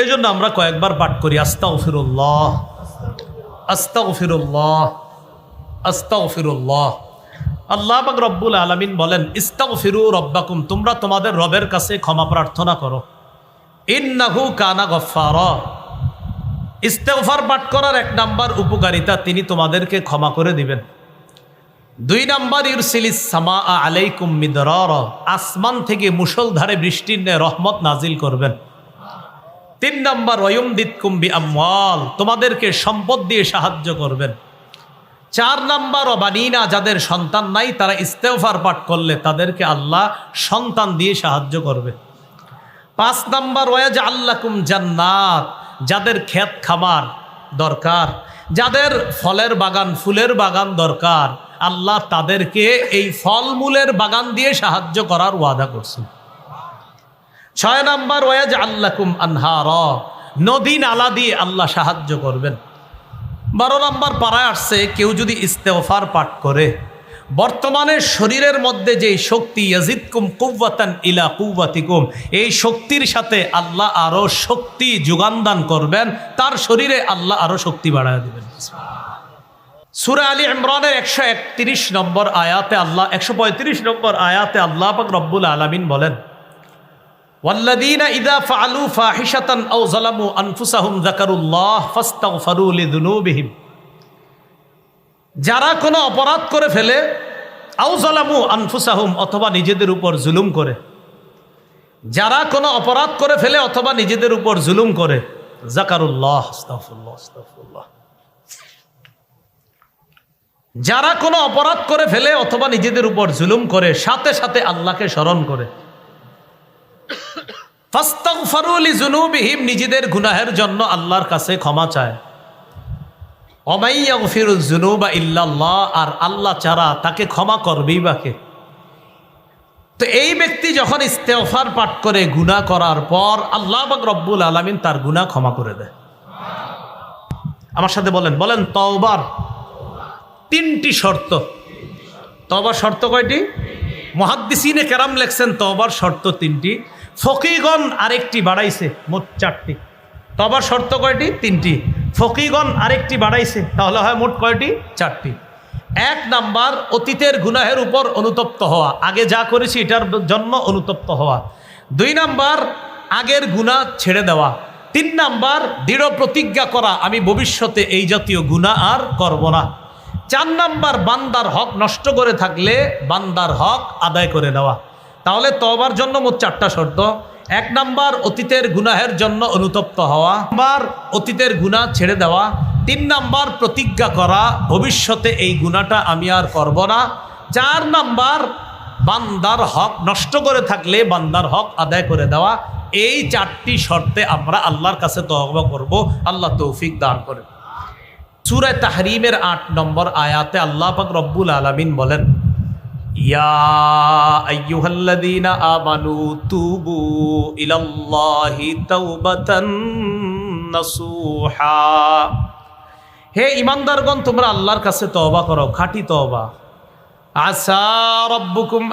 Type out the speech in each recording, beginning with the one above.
এই জন্য আমরা কয়েকবার পাঠ করি আস্তাও ফিরুল্লাহ আস্তাও ফিরুল্লাহ আস্তাও ফিরুল্লাহ আল্লাহ পাক রব্বুল আলমিন বলেন ইস্তাও ফিরু রব্বাকুম, তোমরা তোমাদের রবের কাছে ক্ষমা প্রার্থনা করো। ইন্নাহু কানা গফার ইস্তেগফার পাঠ করার এক নাম্বার উপকারিতা তিনি তোমাদেরকে ক্ষমা করে দিবেন। দুই নাম্বার ইউরসিলিস সামা আলাইকুম মিদরার, আসমান থেকে মুষলধারে বৃষ্টির ন্যায় রহমত নাজিল করবেন। তিন নাম্বার ওয়ুমদিত কুম্বি আমওয়াল তোমাদেরকে সম্পদ দিয়ে সাহায্য করবেন। চার নাম্বার, অবানিনা যাদের সন্তান নাই, তারা ইস্তেফার পাঠ করলে তাদেরকে আল্লাহ সন্তান দিয়ে সাহায্য করবে। পাঁচ নাম্বার ওয়াজ আল্লাকুম জান্নাত যাদের ক্ষেত খামার দরকার, যাদের ফলের বাগান, ফুলের বাগান দরকার, আল্লাহ তাদেরকে এই ফলমূলের বাগান দিয়ে সাহায্য করার ওয়াদা করছেন। ছয় নাম্বার ওয়াজ আল্লাকুম আনহার। নদী নালা দিয়ে আল্লাহ সাহায্য করবেন। বারো নাম্বার পাড়ায় আসছে, কেউ যদি ইস্তেফার পাঠ করে। বর্তমানে শরীরের মধ্যে যেই শক্তি, ইয়াজিদকুম কুব্বাতান ইলা কুব্বাতিকুম এই শক্তির সাথে আল্লাহ আরও শক্তি যোগান দান করবেন, তার শরীরে আল্লাহ আরও শক্তি বাড়ায় দেবেন। সুরা আলী ইমরানের একশো একত্রিশ নম্বর আয়াতে আল্লাহ, একশো পঁয়ত্রিশ নম্বর আয়াতে আল্লাহ পাক রব্বুল আলমিন বলেন والذين إذا فعلوا فاحشة أو ظلموا أنفسهم ذكروا الله فاستغفروا لذنوبهم যারা কোনো অপরাধ করে ফেলে আউ জালামু আনফুসাহুম অথবা নিজেদের উপর জুলুম করে যারা কোনো অপরাধ করে ফেলে অথবা নিজেদের উপর জুলুম করে জাকারুল্লাহ আস্তাগফিরুল্লাহ, আস্তাগফিরুল্লাহ। যারা কোনো অপরাধ করে ফেলে অথবা নিজেদের উপর জুলুম করে সাথে সাথে আল্লাহকে স্মরণ করে নিজেদের গুনাহের জন্য আল্লাহর কাছে ক্ষমা চায়। আর আল্লাহ ছাড়া তাকে ক্ষমা করবেই বাকে তো এই ব্যক্তি যখন ইস্তেফার পাঠ করে গুনাহ করার পর আল্লাহ বাক রব্বুল আলমিন তার গুনাহ ক্ষমা করে দেয়। আমার সাথে বলেন বলেন তওবার। তিনটি শর্ত। তবার শর্ত কয়টি? মহাদ্দিসিনে কেরাম লেখছেন তবার শর্ত তিনটি। ফকিগণ আরেকটি বাড়াইছে, মোট চারটি। তবার শর্ত কয়টি? তিনটি। ফকিগণ আরেকটি বাড়াইছে, তাহলে হয় মোট কয়টি? চারটি। এক নাম্বার, অতীতের গুনাহের উপর অনুতপ্ত হওয়া। আগে যা করেছি, এটার জন্য অনুতপ্ত হওয়া। দুই নাম্বার, আগের গুণা ছেড়ে দেওয়া। তিন নাম্বার, দৃঢ় প্রতিজ্ঞা করা, আমি ভবিষ্যতে এই জাতীয় গুণা আর করব না। চার নাম্বার, বান্দার হক নষ্ট করে থাকলে বান্দার হক আদায় করে দেওয়া তাহলে তবার জন্য মোট চারটা শর্ত। এক নাম্বার, অতীতের গুনাহের জন্য অনুতপ্ত হওয়া। নাম্বার, অতীতের গুণা ছেড়ে দেওয়া। তিন নাম্বার, প্রতিজ্ঞা করা। ভবিষ্যতে এই গুণাটা আমি আর করব না। চার নাম্বার, বান্দার হক নষ্ট করে থাকলে বান্দার হক আদায় করে দেওয়া। এই চারটি শর্তে আমরা আল্লাহর কাছে তহবা করব। আল্লাহ তৌফিক দান করে সুরায় তাহরিমের আট নম্বর আয়াতে আল্লাহ পাক রব্বুল আলমিন বলেন তুবু ইলাল্লাহি তাওবাতান নাসুহা। হে ইমানদারগণ তোমরা আল্লাহর কাছে তওবা করো, খাঁটি তওবা। আসা রব্বুকুম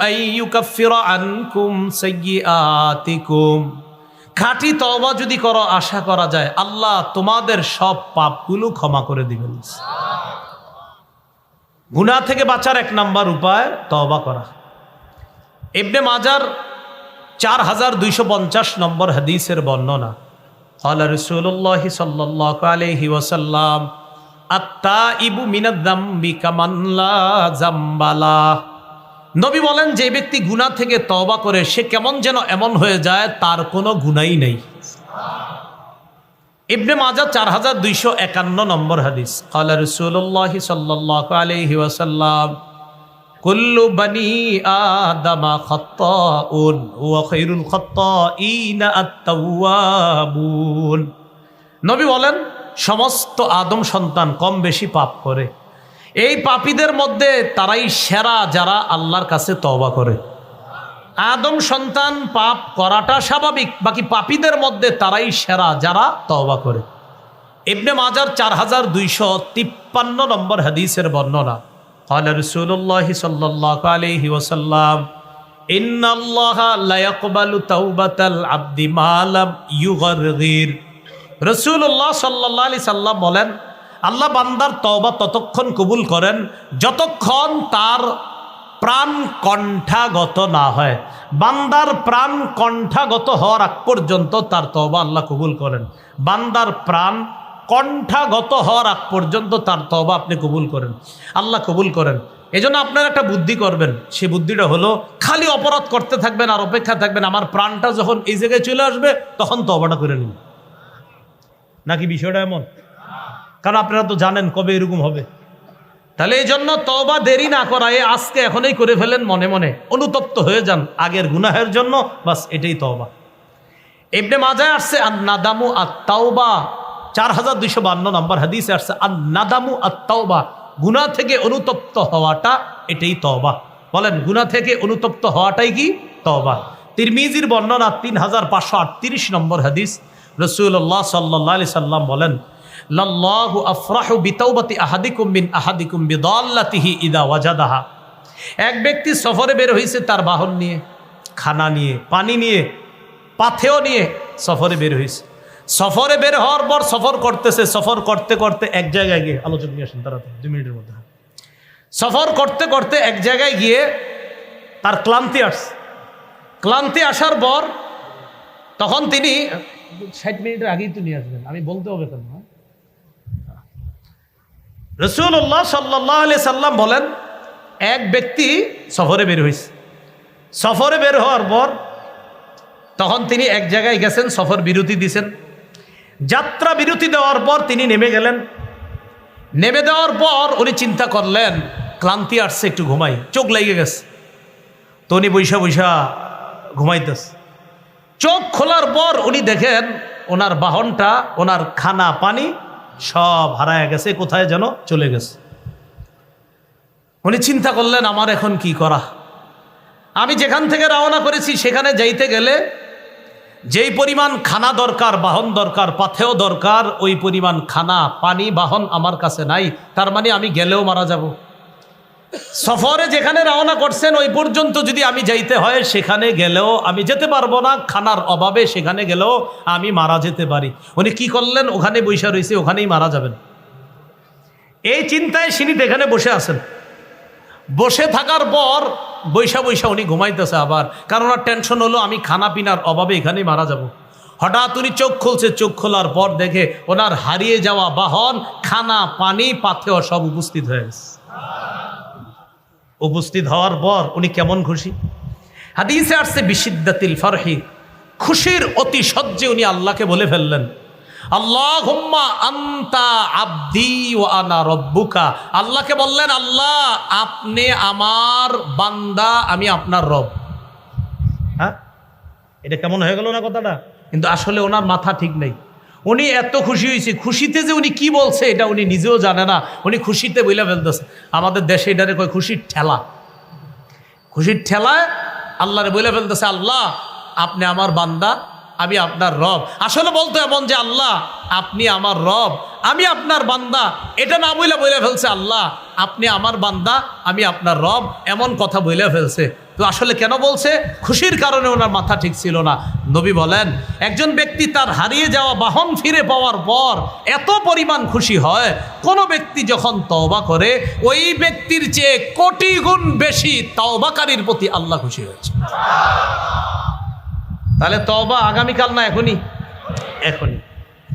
আনকুম সাইয়্যাতিকুম খাঁটি তওবা যদি করো, আশা করা যায় আল্লাহ তোমাদের সব পাপগুলো ক্ষমা করে দিবেন। গুণা থেকে বাঁচার এক নাম্বার উপায় তবা করা। এবনে মাজার চার হাজার দুইশো পঞ্চাশ নম্বর হাদিসের বর্ণনা। আল্লাহ রসুল্লাহ সাল্লাহ আলহি ওসাল্লাম আত্মা ইবু মিনাদ্দাম্বি জাম্বালা নবী বলেন, যে ব্যক্তি গুণা থেকে তবা করে, সে কেমন যেন এমন হয়ে যায়, তার কোনো গুণাই নেই। ইবনে মাজা চার হাজার দুইশো একান্ন নম্বর হাদিস। কালা রসুল্লাহ সাল্লাহ আলহি ওয়াসাল্লাম, কুল্লু বানি আদামা খত্তাউন ওয়া খায়রুল খত্তাইনা আত-তাওয়াবুন। নবী বলেন, সমস্ত আদম সন্তান কম বেশি পাপ করে। এই পাপীদের মধ্যে তারাই সেরা যারা আল্লাহর কাছে তওবা করে। আদম সন্তান পাপ করাটা স্বাভাবিক বাকি পাপীদের মধ্যে তারাই সেরা যারা তওবা করে ইবনে মাজার চার হাজার দুইশো তিপ্পান্ন নম্বর হাদিসের বর্ণনা قال رسول الله صلى الله عليه وسلم إن الله لا يقبل توبة العبد ما لم يغرغر রসুল্লাহ সাল্লাহ আলি সাল্লাম বলেন আল্লাহ বান্দার তওবা ততক্ষণ কবুল করেন যতক্ষণ তার প্রাণ কণ্ঠাগত না হয়। বান্দার প্রাণ কণ্ঠাগত হওয়ার আগ পর্যন্ত তার তওবা আল্লাহ কবুল করেন। বান্দার প্রাণ কণ্ঠাগত হওয়ার আগ পর্যন্ত তার তবা আপনি কবুল করেন। আল্লাহ কবুল করেন। এই জন্য আপনার একটা বুদ্ধি করবেন। সে বুদ্ধিটা হলো, খালি অপরাধ করতে থাকবেন আর অপেক্ষা থাকবেন। আমার প্রাণটা যখন এই জায়গায় চলে আসবে, তখন তবাটা করে নিন। নাকি বিষয়টা এমন? কারণ আপনারা তো জানেন কবে এরকম হবে। তাহলে এই জন্য তবা দেরি না করায় আজকে এখনই করে ফেলেন মনে মনে। অনুতপ্ত হয়ে যান আগের গুনাহের জন্য, বাস এটাই তবা এমনি মাজায় আসছে আর নাদামু আত্মাওবা চার হাজার দুইশো বান্ন নম্বর হাদিসে আসছে আর নাদামু আত্মাওবা গুনা থেকে অনুতপ্ত হওয়াটা এটাই তবা বলেন গুনা থেকে অনুতপ্ত হওয়াটাই কি? তবা তিরমিজির বর্ণনা তিন হাজার পাঁচশো আটত্রিশ নম্বর হাদিস। রসুল্লাহ সাল্লাহ সাল্লাম বলেন লাল্লাহু আফরাহু বিতাওবাতি আহাদিকুম বিন আহাদিকুম বিদাল্লাতিহি ইদা ওয়াজাদাহা। এক ব্যক্তি সফরে বের হয়েছে তার বাহন নিয়ে, খানা নিয়ে, পানি নিয়ে পাথেও নিয়ে সফরে বের হয়েছে সফরে বের হওয়ার পর সফর করতেছে, সফর করতে করতে এক জায়গায় গিয়ে আলোচনা নিয়ে আসেন তারা দুই মিনিটের মধ্যে। সফর করতে করতে এক জায়গায় গিয়ে তার ক্লান্তি আসছে। ক্লান্তি আসার পর তখন তিনি, ষাট মিনিটের আগেই তো নিয়ে আসবেন, আমি বলতে হবে কেন? রসুল্লাহ সাল্লাহ আলি সাল্লাম বলেন, এক ব্যক্তি সফরে বের হয়েছে সফরে বের হওয়ার পর তখন তিনি এক জায়গায় গেছেন, সফর বিরতি দিছেন। যাত্রা বিরতি দেওয়ার পর তিনি নেমে গেলেন। নেমে দেওয়ার পর উনি চিন্তা করলেন, ক্লান্তি আসছে, একটু ঘুমাই। চোখ লেগে গেছে। তো উনি বৈশা বৈশা ঘুমাইতেছে। চোখ খোলার পর উনি দেখেন, ওনার বাহনটা, ওনার খানা পানি সব হারায় গেছে, কোথায় যেন চলে গেছে। উনি চিন্তা করলেন, আমার এখন কি করা? আমি যেখান থেকে রওনা করেছি, সেখানে যাইতে গেলে যেই পরিমাণ খানা দরকার, বাহন দরকার পাথেও দরকার, ওই পরিমাণ খানা, পানি, বাহন আমার কাছে নাই। তার মানে আমি গেলেও মারা যাব। সফরে যেখানে রওনা করছেন, ওই পর্যন্ত যদি আমি যাইতে হয়, সেখানে গেলেও আমি যেতে পারব না। খানার অভাবে সেখানে গেলেও আমি মারা যেতে পারি। উনি কি করলেন? ওখানে বৈশা রয়েছে, ওখানেই মারা যাবেন। এই চিন্তায় সিনি এখানে বসে আছেন। বসে থাকার পর বৈশা বৈশা উনি ঘুমাইতেছে আবার। কারণ ওনার টেনশন হলো, আমি খানা পিনার অভাবে এখানেই মারা যাব। হঠাৎ উনি চোখ খুলছে, চোখ খোলার পর দেখে ওনার হারিয়ে যাওয়া বাহন, খানা, পানি পাথেও সব উপস্থিত হয়ে গেছে। উপস্থিত হওয়ার পর উনি কেমন খুশি? হাদিসে আসছে, বিশিদ্দাতিল ফারহি। খুশির অতি সহ্যে উনি আল্লাহকে বলে ফেললেন। আল্লাহ আন্তা আব্দি ও আনা রব্বুকা। আল্লাহকে বললেন, আল্লাহ, আপনি আমার বান্দা, আমি আপনার রব। হ্যাঁ? এটা কেমন হয়ে গেল না কথাটা? কিন্তু আসলে ওনার মাথা ঠিক নেই। উনি এত খুশি হয়েছে। খুশিতে যে উনি কি বলছে, এটা উনি নিজেও জানে না। উনি খুশিতে বইলে ফেলতেছে। আমাদের দেশে এটারে কয় খুশির ঠেলা। খুশির ঠেলায় আল্লাহরে বলে ফেলতেছে, আল্লাহ, আপনি আমার বান্দা, আমি আপনার রব। আসলে বলতো এমন যে, আল্লাহ, আপনি আমার রব, আমি আপনার বান্দা। এটা না বইলে বলে ফেলছে, আল্লাহ, আপনি আমার বান্দা, আমি আপনার রব। এমন কথা বইলে ফেলছে। তো আসলে কেন বলছে? খুশির কারণে ওনার মাথা ঠিক ছিল না। নবী বলেন একজন ব্যক্তি তার হারিয়ে যাওয়া বাহন ফিরে পাওয়ার পর এত পরিমাণ খুশি হয় কোনো ব্যক্তি যখন তওবা করে ওই ব্যক্তির চেয়ে কোটি গুণ বেশি তওবাকারীর প্রতি আল্লাহ খুশি হয়েছে। তাহলে তওবা আগামীকাল না এখনই? এখনই।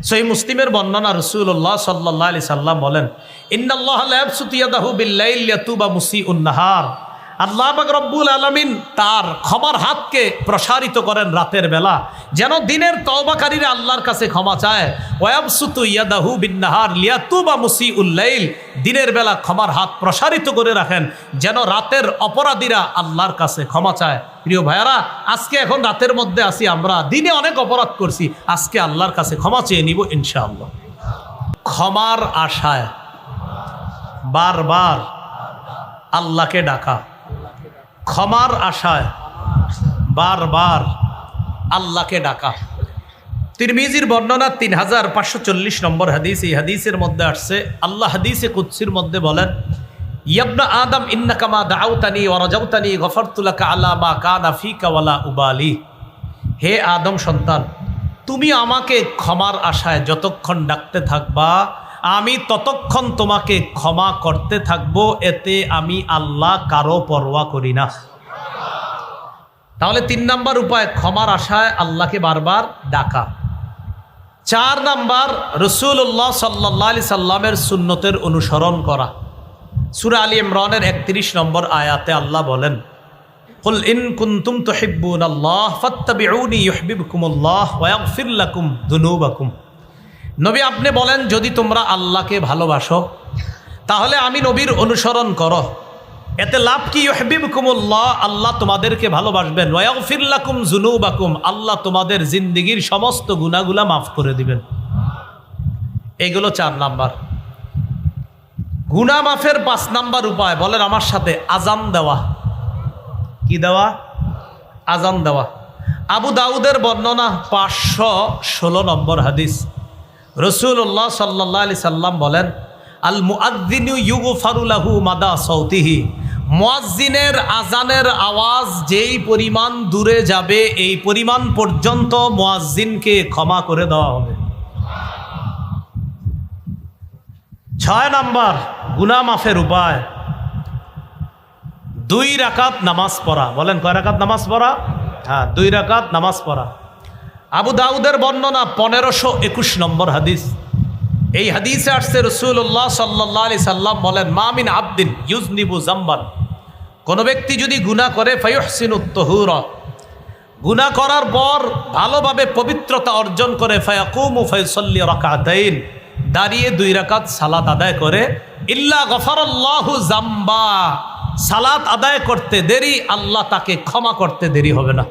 সেই মুসলিমের বর্ণনা রসুল্লাহ সাল্লাহ আলি সাল্লাম বলেন ইন্নাল্লাহু বিল্লাইল ইয়াতুবা মুসিউন নাহার। আল্লাহ রব্বুল আলমিন তার ক্ষমার হাতকে প্রসারিত করেন রাতের বেলা। যেন দিনের তওবাকারীরা আল্লাহর কাছে ক্ষমা চায়। ওয়াবসুতু ইয়াদাহু বিন্নাহার লিয়াতুবা মুসি উল্লাইল দিনের বেলা ক্ষমার হাত প্রসারিত করে রাখেন, যেন রাতের অপরাধীরা আল্লাহর কাছে ক্ষমা চায়। প্রিয় ভাইয়ারা, আজকে এখন রাতের মধ্যে আসি আমরা। দিনে অনেক অপরাধ করছি। আজকে আল্লাহর কাছে ক্ষমা চেয়ে নিব ইনশাআল্লাহ। ক্ষমার আশায় বারবার আল্লাহকে ডাকা। ক্ষমার আশায় বারবার আল্লাহকে ডাকা। তিরমিজির বর্ণনা তিন হাজার পাঁচশো চল্লিশ নম্বর হাদিস, এই হাদিসের মধ্যে আসছে, আল্লাহ হাদিসে কুৎসির মধ্যে বলেন, ইয়াবনা আদম ইন্নাকামা দাউতানি ওয়ারাজাউতানি গফরতুলাকা আলা মা কানা ফিকা ওয়ালা উবালি। হে আদম সন্তান, তুমি আমাকে ক্ষমার আশায় যতক্ষণ ডাকতে থাকবা আমি ততক্ষণ তোমাকে ক্ষমা করতে থাকবো এতে আমি আল্লাহ কারো পরোয়া করি না তাহলে তিন নাম্বার উপায় ক্ষমার আশায় আল্লাহকে বারবার ডাকা চার নাম্বার রসুল্লাহ সাল্লাহ আলি সাল্লামের সুন্নতের অনুসরণ করা সুরা আলী ইমরানের একত্রিশ নম্বর আয়াতে আল্লাহ বলেন قل إن كنتم تحبون الله فاتبعوني يحببكم الله ويغفر لكم ذنوبكم নবী, আপনি বলেন, যদি তোমরা আল্লাহকে ভালোবাসো, তাহলে আমি নবীর অনুসরণ করো। এতে লাভ কি? ইউহিবকুমুল্লাহ আল্লাহ তোমাদেরকে ভালোবাসবেন। ওয়াগফির লাকুম যুনুবাকুম, আল্লাহ তোমাদের জিন্দিগির সমস্ত গুনাহগুলা মাফ করে দিবেন। এগুলো চার নাম্বার। গুনা মাফের পাঁচ নাম্বার উপায়, বলেন আমার সাথে আজান দেওয়া। কি দেওয়া? আজান দেওয়া। আবু দাউদের বর্ণনা পাঁচশো ষোলো নম্বর হাদিস। রসুল্লাহ সাল্লাহ সাল্লাম বলেন আল মুআদ্দিনু ইউগু ফারুলাহু মাদা সৌতিহি মুয়াজ্জিনের আজানের আওয়াজ যেই পরিমাণ দূরে যাবে, এই পরিমাণ পর্যন্ত মুয়াজ্জিনকে ক্ষমা করে দেওয়া হবে। ছয় নাম্বার গুনা মাফের উপায়। দুই রাকাত নামাজ পড়া। বলেন, কয় রাকাত নামাজ পড়া? হ্যাঁ দুই রাকাত নামাজ পড়া। আবু দাউদের বর্ণনা পনেরোশো একুশ নম্বর হাদিস। এই হাদিসে আসছে রসুল্লাহ সাল্লাহ আলি সাল্লাম বলেন মামিন আবদিন ইউজনিবু জাম্বান। কোনো ব্যক্তি যদি গুণা করে ফাইহসিন উত্তহুর গুণা করার পর ভালোভাবে পবিত্রতা অর্জন করে, ফায়াকুমু ফাইসল্লি রাকাতাইন। দাঁড়িয়ে দুই রাকাত সালাত আদায় করে, ইল্লা গফারাল্লাহু জাম্বা। সালাত আদায় করতে দেরি, আল্লাহ তাকে ক্ষমা করতে দেরি হবে না।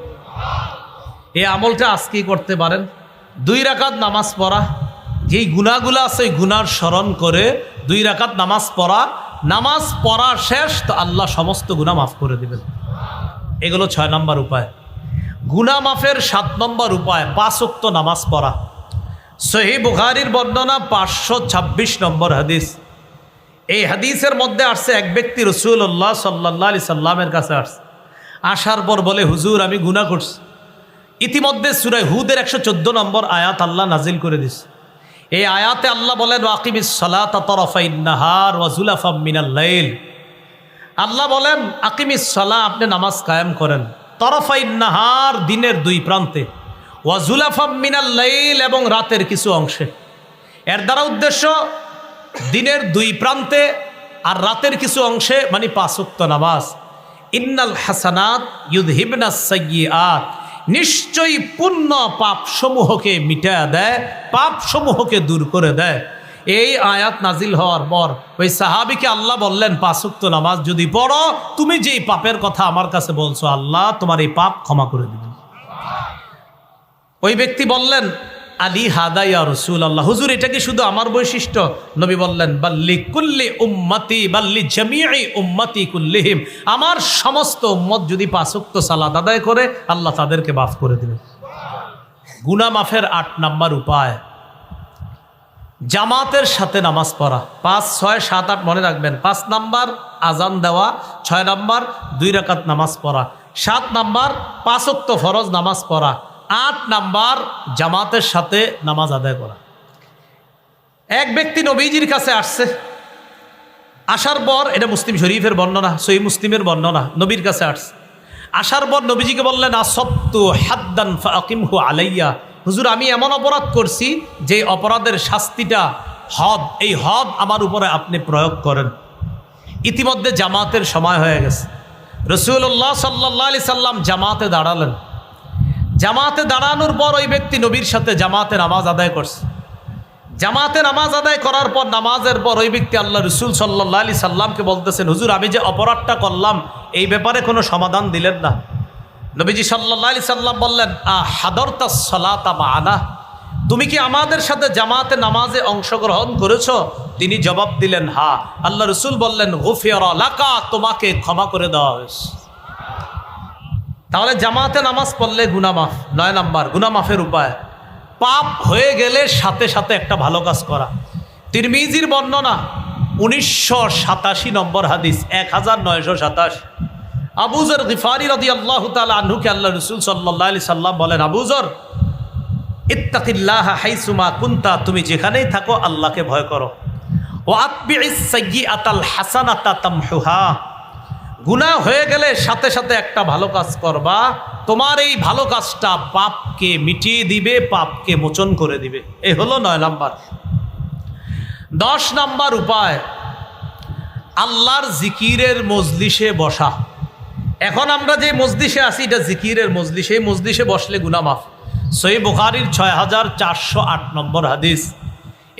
এই আমলটা আজকেই করতে পারেন? দুই রাকাত নামাজ পড়া, যেই গুণাগুলো আছে ওই গুনার স্মরণ করে দুই রাকাত নামাজ পড়া নামাজ পড়া শেষ তো আল্লাহ সমস্ত গুণা মাফ করে দেবেন। এগুলো ছয় নম্বর উপায়। গুনা মাফের সাত নম্বর উপায় পাঁচোক্ত নামাজ পড়া। সহি বুখারির বর্ণনা পাঁচশো ছাব্বিশ নম্বর হাদিস। এই হাদিসের মধ্যে আসছে, এক ব্যক্তি রসুল্লাহ সাল্লাহ আলি সাল্লামের কাছে আসছে। আসার পর বলে, হুজুর, আমি গুণা করছি। ইতিমধ্যে সুরাই হুদের একশো চোদ্দ নম্বর আয়াত আল্লাহ নাজিল করে দিছে। এই আয়াতে আল্লাহ বলেন, ওয়াকিমিস সালাত তরফাইনাহার আল্লাহ বলেন, আকিমিস সালা আপনি নামাজ কায়েম করেন। তরফাইনাহার দিনের দুই প্রান্তে ওয়াজুলাফাম মিনাল্লাইল এবং রাতের কিছু অংশে। এর দ্বারা উদ্দেশ্য, দিনের দুই প্রান্তে আর রাতের কিছু অংশে মানে পাঁচুক্ত নামাজ। ইন্নাল হাসানাত ইউদ ইউদহিবনা সৈয়াত নিশ্চয়ই পুণ্য পাপ সমূহকে মিটা দেয় পাপ সমূহকে দূর করে দেয়। এই আয়াত নাজিল হওয়ার পর ওই সাহাবিকে আল্লাহ বললেন পাশুক্ত নামাজ যদি পড়ো, তুমি যেই পাপের কথা আমার কাছে বলছো, আল্লাহ তোমার এই পাপ ক্ষমা করে দিবেন। ওই ব্যক্তি বললেন আলী হাদাইয়া রসুল আল্লাহ হুজুর, এটা কি শুধু আমার বৈশিষ্ট্য? নবী বললেন, বাল্লি কুল্লি উম্মতি, বাল্লি জামিয়াই উম্মতি কুল্লিহিম। আমার সমস্ত উম্মত যদি পাঁচক্ত সালাদ আদায় করে, আল্লাহ তাদেরকে মাফ করে দেবে গুনা মাফের আট নাম্বার উপায়, জামাতের সাথে নামাজ পড়া। পাঁচ, ছয়, সাত, আট, মনে রাখবেন, পাঁচ নাম্বার আজান দেওয়া, ছয় নাম্বার দুই রাকাত নামাজ পড়া। সাত নাম্বার পাঁচক্ত ফরজ নামাজ পড়া। আট নাম্বার জামাতের সাথে নামাজ আদায় করা। এক ব্যক্তি নবীজির কাছে আসছে। আসার পর, এটা মুসলিম শরীফের বর্ণনা সই মুসলিমের বর্ণনা, নবীর কাছে আসছে। আসার পর নবীজিকে বললেন আসত্তু হাদ্দান ফাকিমহু আলাইয়া। হুজুর, আমি এমন অপরাধ করছি যে অপরাধের শাস্তিটা হদ, এই হদ আমার উপরে আপনি প্রয়োগ করেন। ইতিমধ্যে জামাতের সময় হয়ে গেছে। রসুল্লাহ সাল্লা সাল্লাম জামাতে দাঁড়ালেন। জামাতে দাঁড়ানোর পর ওই ব্যক্তি নবীর সাথে জামাতে নামাজ আদায় করছে। জামাতে নামাজ আদায় করার পর নামাজের পর ওই ব্যক্তি আল্লাহ রসুল সাল্লাহ আলি সাল্লামকে বলতেছেন, হুজুর, আমি যে অপরাধটা করলাম, এই ব্যাপারে কোনো সমাধান দিলেন না। নবীজি সাল্লাহ আলি সাল্লাম বললেন আহ হাদরতা সলাতা বা আনা তুমি কি আমাদের সাথে জামাতে নামাজে অংশগ্রহণ করেছ? তিনি জবাব দিলেন, হা। আল্লাহ রসুল বললেন হুফিয়র লাকা, তোমাকে ক্ষমা করে দেওয়া হয়েছে। তাহলে জামাতে নামাজ পড়লে গুনামাফ নয় নাম্বার গুনামাফের উপায়। পাপ হয়ে গেলে সাথে সাথে একটা ভালো কাজ করা। তিরমিজির বর্ণনা, উনিশশো সাতাশি নম্বর হাদিস, এক হাজার নয়শো সাতাশ। আবুজর গিফারি রদি আল্লাহ আহ্নুকে আল্লাহ রসুল সাল্লাহ আলি সাল্লাম বলেন আবুজর ইত্তাকিল্লাহ হাইসুমা কুন্তা, তুমি যেখানেই থাকো আল্লাহকে ভয় করো। ও আতাল হাসানাতা তামহুহা। গুনাহ হয়ে গেলে সাথে সাথে একটা ভালো কাজ করবা। তোমার এই ভালো কাজটা পাপকে মিটিয়ে দিবে, পাপকে মোচন করে দিবে। এই হলো নয় নাম্বার। দশ নাম্বার উপায়, আল্লাহর জিকিরের মজলিসে বসা। এখন আমরা যে মজলিসে আছি, এটা জিকিরের মজলিস। এই মজলিসে বসলে গুনা মাফ। সই বুখারির ছয় হাজার চারশো আট নম্বর হাদিস।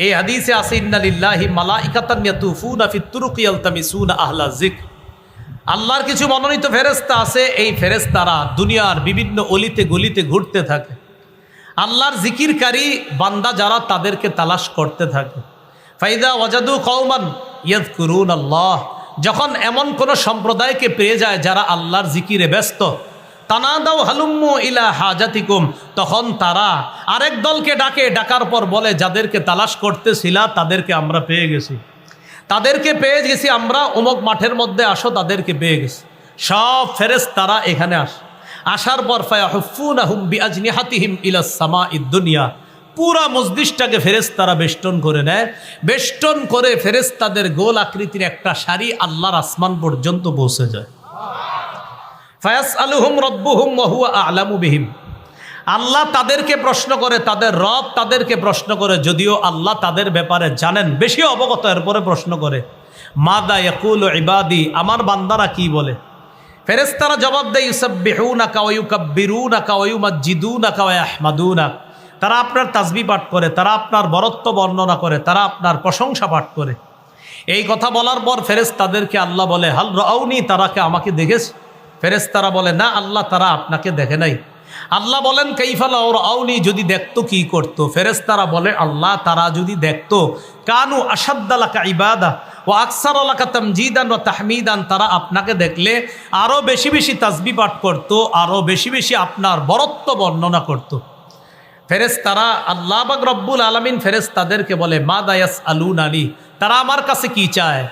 এই হাদিসে আছে, ইন্নালিল্লাহি মালা ইকাতান্যাতুফুন আফি তুরুকিয়াল তামিসুন আহলা জিক আল্লাহর কিছু মনোনীত ফেরেস্তা আছে, এই ফেরেস্তারা দুনিয়ার বিভিন্ন অলিতে গলিতে ঘুরতে থাকে। আল্লাহর জিকিরকারী বান্দা যারা তাদেরকে তালাশ করতে থাকে। ফাইদা ওয়াজাদু কৌমান ইয়াদ করুন আল্লাহ যখন এমন কোন সম্প্রদায়কে পেয়ে যায় যারা আল্লাহর জিকিরে ব্যস্ত তানাদাও হালুম্মু ইলা হাজাতিকুম, তখন তারা আরেক দলকে ডাকে, ডাকার পর বলে, যাদেরকে তালাশ করতেছিলা, তাদেরকে আমরা পেয়ে গেছি। তাদেরকে পেয়ে গেছি আমরা অমুক মাঠের মধ্যে আসো, তাদেরকে পেয়ে গেছি। সব ফেরেস তারা এখানে আস, আসার পর ফায়াহুফুন আহুম বিআজনি হাতিহিম ইলাস সামা দুনিয়া। পুরা মসজিদটাকে ফেরেস্তারা বেষ্টন করে নেয়। বেষ্টন করে ফেরেস্তাদের গোল আকৃতির একটা শাড়ি আল্লাহর আসমান পর্যন্ত পৌঁছে যায়। ফায়াস আলুহুম রব্বুহুম মহুয়া আলামু বিহিম। আল্লাহ তাদেরকে প্রশ্ন করে, তাদের রব তাদেরকে প্রশ্ন করে, যদিও আল্লাহ তাদের ব্যাপারে জানেন, বেশি অবগত এরপরে প্রশ্ন করে। মাদা ইয়াকুল ইবাদি, আমার বান্দারা কি বলে? ফেরেস্তারা জবাব দেয় ইউসাব্বিহুনা কাওয়ুকাব্বিরুনা কাওয়ুমাজ্জিদুনা না তারা আপনার তাজবি পাঠ করে, তারা আপনার বরত্ব বর্ণনা করে, তারা আপনার প্রশংসা পাঠ করে। এই কথা বলার পর ফেরেস তাদেরকে আল্লাহ বলে, হাল রাউনি, তারাকে আমাকে দেখেছে? ফেরেস তারা বলে, না, আল্লাহ তারা আপনাকে দেখে নাই। আল্লাহ বলেন কাইফালা ওর আউনি যদি দেখতো কি করতো? ফেরেস তারা বলে, আল্লাহ, তারা যদি দেখতো। কানু আসাদ্দালাকা ইবাদা ও আকসার আলাকা তামজিদান ও তাহমিদান তারা আপনাকে দেখলে আরও বেশি বেশি তাজবি পাঠ করতো আরও বেশি বেশি আপনার বরত্ব বর্ণনা করত। ফেরেস তারা আল্লাহ বাক রব্বুল আলমিন ফেরেস তাদেরকে বলে মা দায়াস আলী তারা আমার কাছে কি চায়?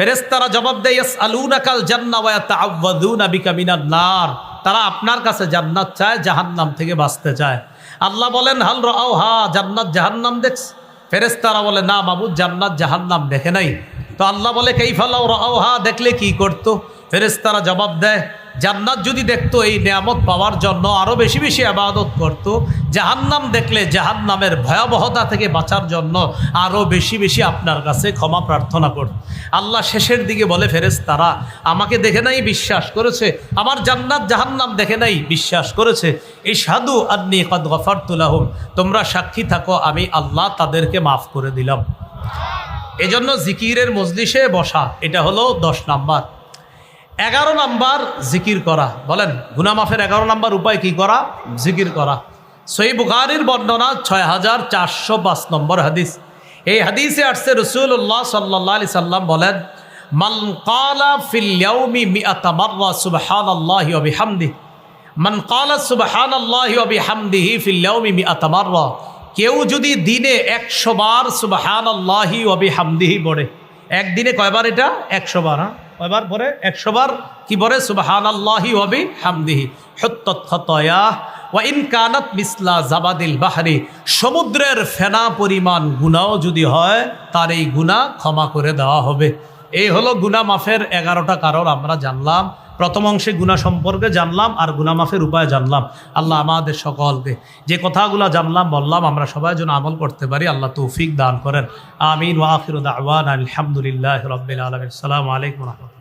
ফেরেস তারা জবাব দেয় ইয়াস আলুন আকাল জান্নাওয়াতুন আবিকা মিনার নার। তারা আপনার কাছে জান্নাত চায়, জাহান্নাম থেকে বাঁচতে চায়। আল্লাহ বলেন, হাল রাও হা জান্নাত জাহান্নাম দেখছ? ফেরেস্তারা বলে, না মাবুদ জান্নাত জাহান্নাম দেখে নাই। তো আল্লাহ বলে কেইফালাও রাও হা দেখলে কি করতো? ফেরেস্তারা জবাব দেয় জান্নাত যদি দেখতো এই নিয়ামত পাওয়ার জন্য আরও বেশি বেশি আবাদত করত, জাহান্নাম দেখলে জাহান্নামের ভয়াবহতা থেকে বাঁচার জন্য আরও বেশি বেশি আপনার কাছে ক্ষমা প্রার্থনা করত। আল্লাহ শেষের দিকে বলে ফেরেস তারা আমাকে দেখে নাই বিশ্বাস করেছে? আমার জান্নাত জাহান্নাম দেখে নাই বিশ্বাস করেছে? এই সাধু আদনি কদ গফারতুলাহম তোমরা সাক্ষী থাকো, আমি আল্লাহ তাদেরকে মাফ করে দিলাম। এজন্য জিকিরের মজলিসে বসা, এটা হলো দশ নাম্বার। এগারো নাম্বার জিকির করা। বলেন, গুনামাফের এগারো নাম্বার উপায় কি করা? জিকির করা। সই বুখারির বর্ণনা ছয় হাজার চারশো পাঁচ নম্বর হাদিস। এই হাদিসে আসছে রসুল্লাহ সাল্লাহ আলি সাল্লাম বলেন, মান কালা ফিল ইয়াউমি মিআতা মাররা, সুবহানাল্লাহি ওয়া বিহামদিহি। মান কালা সুবহানাল্লাহি ওয়া বিহামদিহি ফিল ইয়াউমি মিআতা মাররা। কেউ যদি দিনে একশো বার সুবহানাল্লাহি ওয়া বিহামদিহি পড়ে, একদিনে কয়বার এটা? একশো বার হ্যাঁ? কয়বার পরে একশো বার কি বলে সুবাহান আল্লাহি ওয়াবি হামদিহি হত্যয়া ওয়া ইনকানত মিসলা জাবাদিল বাহারি। সমুদ্রের ফেনা পরিমাণ গুণাও যদি হয়, তার এই গুণা ক্ষমা করে দেওয়া হবে। এই হলো গুণা মাফের এগারোটা কারণ, আমরা জানলাম। প্রথম অংশে গুণা সম্পর্কে জানলাম আর গুনা মাফের উপায় জানলাম। আল্লাহ আমাদের সকলকে যে কথাগুলো জানলাম, বললাম, আমরা সবাই যেন আমল করতে পারি, আল্লাহ তৌফিক দান করেন। আমিন। ওয়াফির আওয়ান আলহামদুলিল্লাহ রবিল আলম আসসালামু আলাইকুম রহমতুল্লাহ।